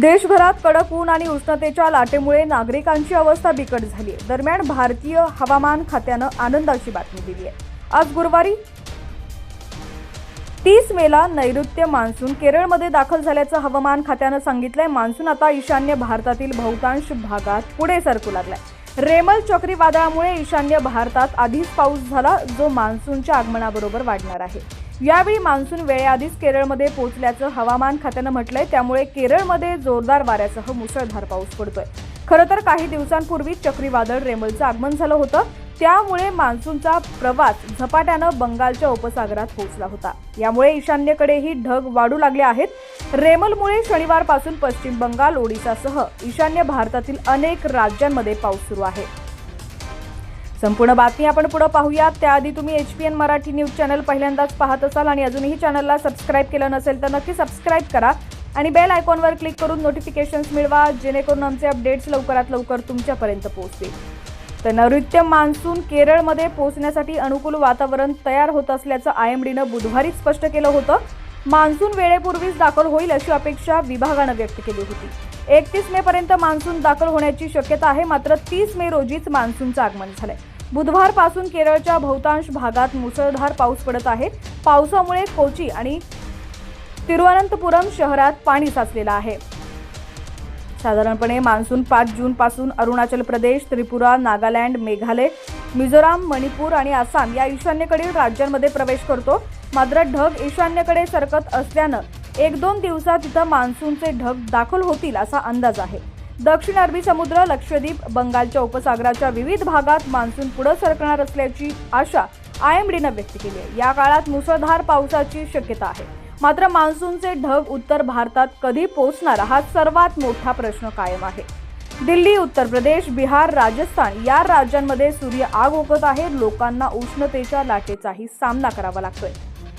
देशभरात कडक ऊन आणि उष्णतेच्या लाटेमुळे नागरिकांची अवस्था बिकट झाली आहे. दरम्यान भारतीय हवामान खात्यानं आनंदाची बातमी दिली आहे. आज गुरुवारी तीस मेला नैऋत्य मान्सून केरळमध्ये दाखल झाल्याचं हवामान खात्यानं सांगितलंय. मान्सून आता ईशान्य भारतातील बहुतांश भागात पुढे सरकू लागलाय. रेमल चक्रीवादळामुळे ईशान्य भारतात आधीच पाऊस झाला जो मान्सूनच्या आगमनाबरोबर वाढणार आहे. यावेळी मान्सून वेळेआधीच केरळमध्ये पोहोचल्याचं हवामान खात्यानं म्हटलंय. त्यामुळे केरळमध्ये जोरदार वाऱ्यासह मुसळधार पाऊस पडतोय. खरं तर काही दिवसांपूर्वी चक्रीवादळ रेमलचं आगमन झालं होतं. त्यामुळे मान्सूनचा प्रवास झपाट्यानं बंगालच्या उपसागरात पोहोचला होता. यामुळे ईशान्येकडेही ढग वाढू लागले आहेत. रेमलमुळे शनिवारपासून पश्चिम बंगाल ओडिशासह ईशान्य भारतातील अनेक राज्यांमध्ये पाऊस सुरू आहे. संपूर्ण बातमी आपण पुढे पाहूयात. त्याआधी तुम्ही H P N Marathi news channel पहिल्यांदाच पाहत असाल आणि अजूनही चॅनलला सबस्क्राईब केलं नसेल तर नक्की सबस्क्राईब करा. आणि बेल आयकॉनवर क्लिक करून नोटिफिकेशन्स मिळवा जेणेकरून आमचे अपडेट्स लवकरात लवकर तुमच्यापर्यंत पोहोचतील. तर नैऋत्य मान्सून केरळमध्ये पोहोचण्यासाठी अनुकूल वातावरण तयार होत असल्याचं आय एम डीनं बुधवारीच स्पष्ट केलं होतं. मान्सून वेळेपूर्वीच दाखल होईल अशी अपेक्षा विभागानं व्यक्त केली होती. एकतीस मे पर्यंत मान्सून दाखल होण्याची शक्यता आहे मात्र तीस मे रोजीच मान्सूनचं आगमन झालंय. बुधवारपासून केरळच्या बहुतांश भागात मुसळधार पाऊस पडत आहे. पावसामुळे कोची आणि तिरुवनंतपुरम शहरात पाणी साचलेलं आहे. साधारणपणे मान्सून पाच जूनपासून अरुणाचल प्रदेश त्रिपुरा नागालँड मेघालय मिझोराम मणिपूर आणि आसाम या ईशान्येकडील राज्यांमध्ये प्रवेश करतो. मात्र ढग ईशान्येकडे सरकत असल्यानं एक दोन दिवसात तिथं मान्सूनचे ढग दाखल होतील असा अंदाज आहे. दक्षिण अरबी समुद्र लक्षद्वीप बंगालच्या उपसागराच्या विविध भागात मान्सून पुढे सरकणार असल्याची आशा आय एम डीनं व्यक्त केली आहे. या काळात मुसळधार पावसाची शक्यता आहे. मात्र मान्सूनचे ढग उत्तर भारतात कधी पोहोचणार हा सर्वात मोठा प्रश्न कायम आहे. दिल्ली उत्तर प्रदेश बिहार राजस्थान या राज्यांमध्ये सूर्य आग ओकत आहे. लोकांना उष्णतेच्या लाटेचाही सामना करावा लागतोय.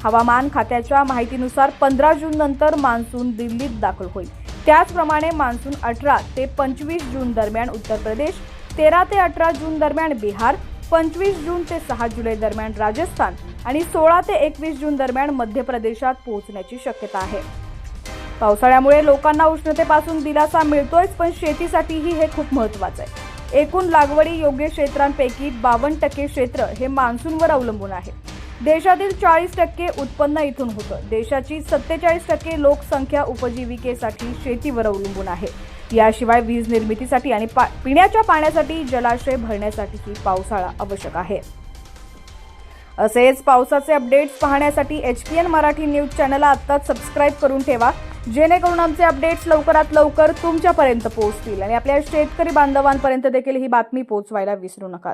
हवामान खात्याच्या माहितीनुसार पंधरा जून नंतर मान्सून दिल्लीत दाखल होईल. त्याचप्रमाणे मान्सून अठरा ते पंचवीस जून दरम्यान उत्तर प्रदेश तेरा ते अठरा जून दरम्यान बिहार पंचवीस जून ते सहा जुलै दरम्यान राजस्थान आणि सोळा ते एकवीस जून दरम्यान मध्य प्रदेशात पोहोचण्याची शक्यता आहे. पावसाळ्यामुळे लोकांना उष्णतेपासून दिलासा मिळतोयच पण शेतीसाठीही हे खूप महत्वाचं आहे. एकूण लागवडी योग्य क्षेत्रांपैकी बावन्न टक्के क्षेत्र हे मान्सूनवर अवलंबून आहे. देशातील चाळीस टक्के उत्पन्न इथून होतं. देशाची सत्तेचाळीस टक्के लोकसंख्या उपजीविकेसाठी शेतीवर अवलंबून आहे. याशिवाय वीज निर्मितीसाठी आणि पा पिण्याच्या पाण्यासाठी जलाशय भरण्यासाठीही पावसाळा आवश्यक आहे. असेच पावसाचे अपडेट्स पाहण्यासाठी H P N Marathi news चॅनलला आत्ताच सबस्क्राईब करून ठेवा. जेणेकरून आमचे अपडेट्स लवकरात लवकर तुमच्यापर्यंत पोहोचतील आणि आपल्या शेतकरी बांधवांपर्यंत देखील ही बातमी पोहोचवायला विसरू नका